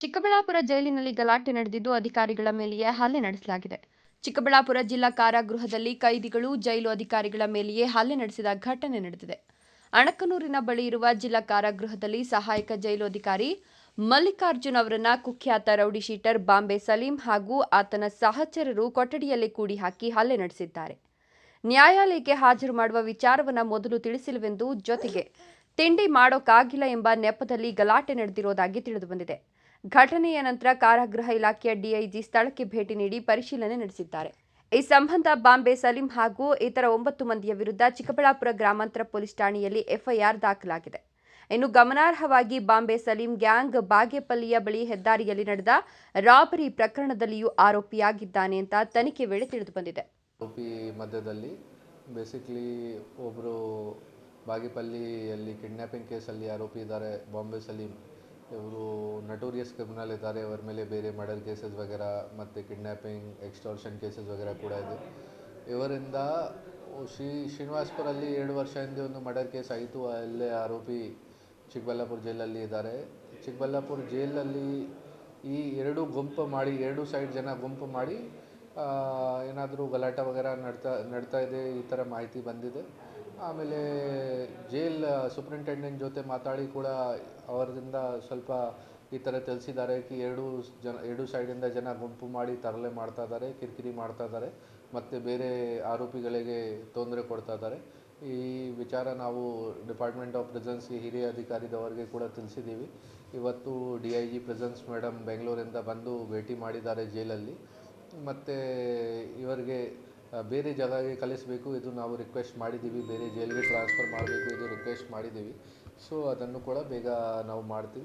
ಚಿಕ್ಕಬಳ್ಳಾಪುರ ಜೈಲಿನಲ್ಲಿ ಗಲಾಟೆ ನಡೆದಿದ್ದು ಅಧಿಕಾರಿಗಳ ಮೇಲೆಯೇ ಹಲ್ಲೆ ನಡೆಸಲಾಗಿದೆ. ಚಿಕ್ಕಬಳ್ಳಾಪುರ ಜಿಲ್ಲಾ ಕಾರಾಗೃಹದಲ್ಲಿ ಕೈದಿಗಳು, ಜೈಲು ಅಧಿಕಾರಿಗಳ ಮೇಲೆಯೇ ಹಲ್ಲೆ ನಡೆಸಿದ ಘಟನೆ ನಡೆದಿದೆ. ಅಣಕನೂರಿನ ಬಳಿ ಇರುವ ಜಿಲ್ಲಾ ಕಾರಾಗೃಹದಲ್ಲಿ ಸಹಾಯಕ ಜೈಲು ಅಧಿಕಾರಿ ಮಲ್ಲಿಕಾರ್ಜುನ್ ಅವರನ್ನ ಕುಖ್ಯಾತ ರೌಡಿ ಶೀಟರ್ ಬಾಂಬೆ ಸಲೀಂ ಹಾಗೂ ಆತನ ಸಹಚರರು ಕೊಠಡಿಯಲ್ಲಿ ಕೂಡಿ ಹಾಕಿ ಹಲ್ಲೆ ನಡೆಸಿದ್ದಾರೆ. ನ್ಯಾಯಾಲಯಕ್ಕೆ ಹಾಜರು ಮಾಡುವ ವಿಚಾರವನ್ನ ಮೊದಲು ತಿಳಿಸಿಲ್ಲವೆಂದು ಜೊತೆಗೆ ತಿಂಡಿ ಮಾಡೋಕ್ಕಾಗಿಲ್ಲ ಎಂಬ ನೆಪದಲ್ಲಿ ಗಲಾಟೆ ನಡೆದಿರೋದಾಗಿ ತಿಳಿದುಬಂದಿದೆ. ಘಟನೆಯ ನಂತರ ಕಾರಾಗೃಹ ಇಲಾಖೆಯ ಡಿಐಜಿ ಸ್ಥಳಕ್ಕೆ ಭೇಟಿ ನೀಡಿ ಪರಿಶೀಲನೆ ನಡೆಸಿದ್ದಾರೆ. ಈ ಸಂಬಂಧ ಬಾಂಬೆ ಸಲೀಂ ಹಾಗೂ ಇತರ ಒಂಬತ್ತು ಮಂದಿಯ ವಿರುದ್ಧ ಚಿಕ್ಕಬಳ್ಳಾಪುರ ಗ್ರಾಮಾಂತರ ಪೊಲೀಸ್ ಠಾಣೆಯಲ್ಲಿ ಎಫ್ಐಆರ್ ದಾಖಲಾಗಿದೆ. ಇನ್ನು ಗಮನಾರ್ಹವಾಗಿ ಬಾಂಬೆ ಸಲೀಂ ಗ್ಯಾಂಗ್ ಬಾಗೇಪಲ್ಲಿಯ ಬಳಿ ಹೆದ್ದಾರಿಯಲ್ಲಿ ನಡೆದ ರಾಬರಿ ಪ್ರಕರಣದಲ್ಲಿಯೂ ಆರೋಪಿಯಾಗಿದ್ದಾನೆ ಅಂತ ತನಿಖೆ ವೇಳೆ ತಿಳಿದುಬಂದಿದೆ ಆರೋಪಿ ಮಧ್ಯದಲ್ಲಿ ಬೇಸಿಕ್ಲಿ ಒಬ್ಬರು ಬಾಗೇಪಲ್ಲಿಯಲ್ಲಿ ಕಿಡ್ನಾಪಿಂಗ್ ಕೇಸಲ್ಲಿ ಆರೋಪಿ ಇದ್ದಾರೆ. ಬಾಂಬೆ ಸಲೀಂ. ಇವರು ನಟೋರಿಯಸ್ ಕ್ರಿಮಿನಲ್ ಇದ್ದಾರೆ. ಅವರ ಮೇಲೆ ಬೇರೆ ಮರ್ಡರ್ ಕೇಸಸ್ ವಗೇರಾ, ಮತ್ತು ಕಿಡ್ನ್ಯಾಪಿಂಗ್ ಎಕ್ಸ್ಟೋರ್ಷನ್ ಕೇಸಸ್ ವಗೇರಾ ಕೂಡ ಇದೆ. ಇವರಿಂದ ಶ್ರೀ ಶ್ರೀನಿವಾಸ್ಪುರಲ್ಲಿ ಎರಡು ವರ್ಷ ಹಿಂದೆ ಒಂದು ಮರ್ಡರ್ ಕೇಸ್ ಆಯಿತು. ಅಲ್ಲೇ ಆರೋಪಿ ಚಿಕ್ಕಬಳ್ಳಾಪುರ ಜೈಲಲ್ಲಿ ಇದ್ದಾರೆ. ಚಿಕ್ಕಬಳ್ಳಾಪುರ ಜೈಲಲ್ಲಿ ಈ ಎರಡು ಗುಂಪು ಮಾಡಿ, ಎರಡು ಸೈಡ್ ಜನ ಗುಂಪು ಮಾಡಿ ಏನಾದರೂ ಗಲಾಟೆ ವಗೇರಾ ನಡ್ತಾ ನಡ್ತಾ ಇದೆ, ಈ ಥರ ಮಾಹಿತಿ ಬಂದಿದೆ. ಆಮೇಲೆ ಜೈಲ್ ಸೂಪ್ರಿಂಟೆಂಡೆಂಟ್ ಜೊತೆ ಮಾತಾಡಿ ಕೂಡ ಅವರಿಂದ ಸ್ವಲ್ಪ ಈ ಥರ ತಿಳಿಸಿದ್ದಾರೆ ಕಿ ಎರಡು ಜನ, ಎರಡು ಸೈಡಿಂದ ಜನ ಗುಂಪು ಮಾಡಿ ತರಲೆ ಮಾಡ್ತಾ ಇದ್ದಾರೆ, ಕಿರಿಕಿರಿ ಮಾಡ್ತಾ ಇದ್ದಾರೆ, ಮತ್ತು ಬೇರೆ ಆರೋಪಿಗಳಿಗೆ ತೊಂದರೆ ಕೊಡ್ತಾ ಇದ್ದಾರೆ. ಈ ವಿಚಾರ ನಾವು ಡಿಪಾರ್ಟ್ಮೆಂಟ್ ಆಫ್ ಪ್ರೆಸೆನ್ಸ್ಗೆ ಹಿರಿಯ ಅಧಿಕಾರಿದವರಿಗೆ ಕೂಡ ತಿಳಿಸಿದ್ದೀವಿ. ಇವತ್ತು D I G presence madam ಬೆಂಗಳೂರಿಂದ ಬಂದು ಭೇಟಿ ಮಾಡಿದ್ದಾರೆ ಜೈಲಲ್ಲಿ. ಮತ್ತು ಇವರಿಗೆ ಬೇರೆ ಜಾಗಕ್ಕೆ ಕಲಿಸಬೇಕು ಇದು ನಾವು ರಿಕ್ವೆಸ್ಟ್ ಮಾಡಿದ್ದೀವಿ. ಬೇರೆ ಜೈಲಿಗೆ ಟ್ರಾನ್ಸ್ಫರ್ ಮಾಡಬೇಕು, ಇದು ರಿಕ್ವೆಸ್ಟ್ ಮಾಡಿದ್ದೀವಿ. ಸೊ ಅದನ್ನು ಕೂಡ ಬೇಗ ನಾವು ಮಾಡ್ತೀವಿ.